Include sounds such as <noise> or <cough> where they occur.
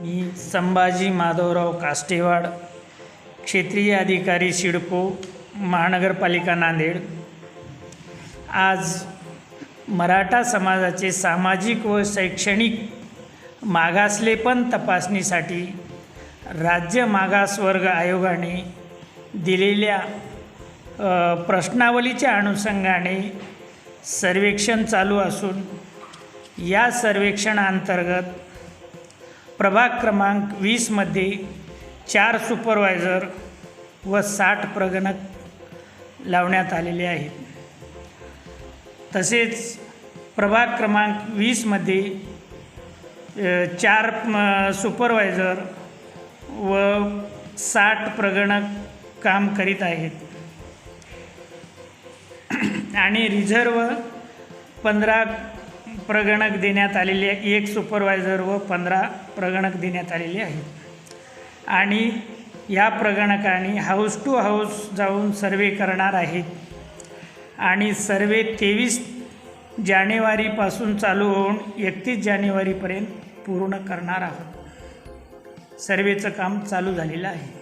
मी संभाजी माधवराव कास्टेवाड क्षेत्रीय अधिकारी सिडको महानगरपालिका नांदेड. आज मराठा समाजाचे सामाजिक व शैक्षणिक मागासलेपण तपासणीसाठी राज्य मागासवर्ग आयोगाने दिलेल्या प्रश्नावलीच्या अनुषंगाने सर्वेक्षण चालू असून या सर्वेक्षणाअंतर्गत प्रभाग क्रमांक वीसमध्ये चार सुपरवायझर व साठ प्रगणक लावण्यात आलेले आहेत. तसेच प्रभाग क्रमांक वीसमध्ये चार सुपरवायझर व साठ प्रगणक काम करीत आहेत. <clears throat> आणि रिझर्व पंधरा प्रगणक देण्यात आलेले आहे. एक सुपरवायझर व पंधरा प्रगणक देण्यात आलेले आहेत. आणि या प्रगणकाने हाऊस टू हाऊस जाऊन सर्वे करणार आहेत. आणि सर्वे तेवीस जानेवारीपासून चालू होऊन एकतीस जानेवारीपर्यंत पूर्ण करणार आहोत. सर्वेचं काम चालू झालेलं आहे.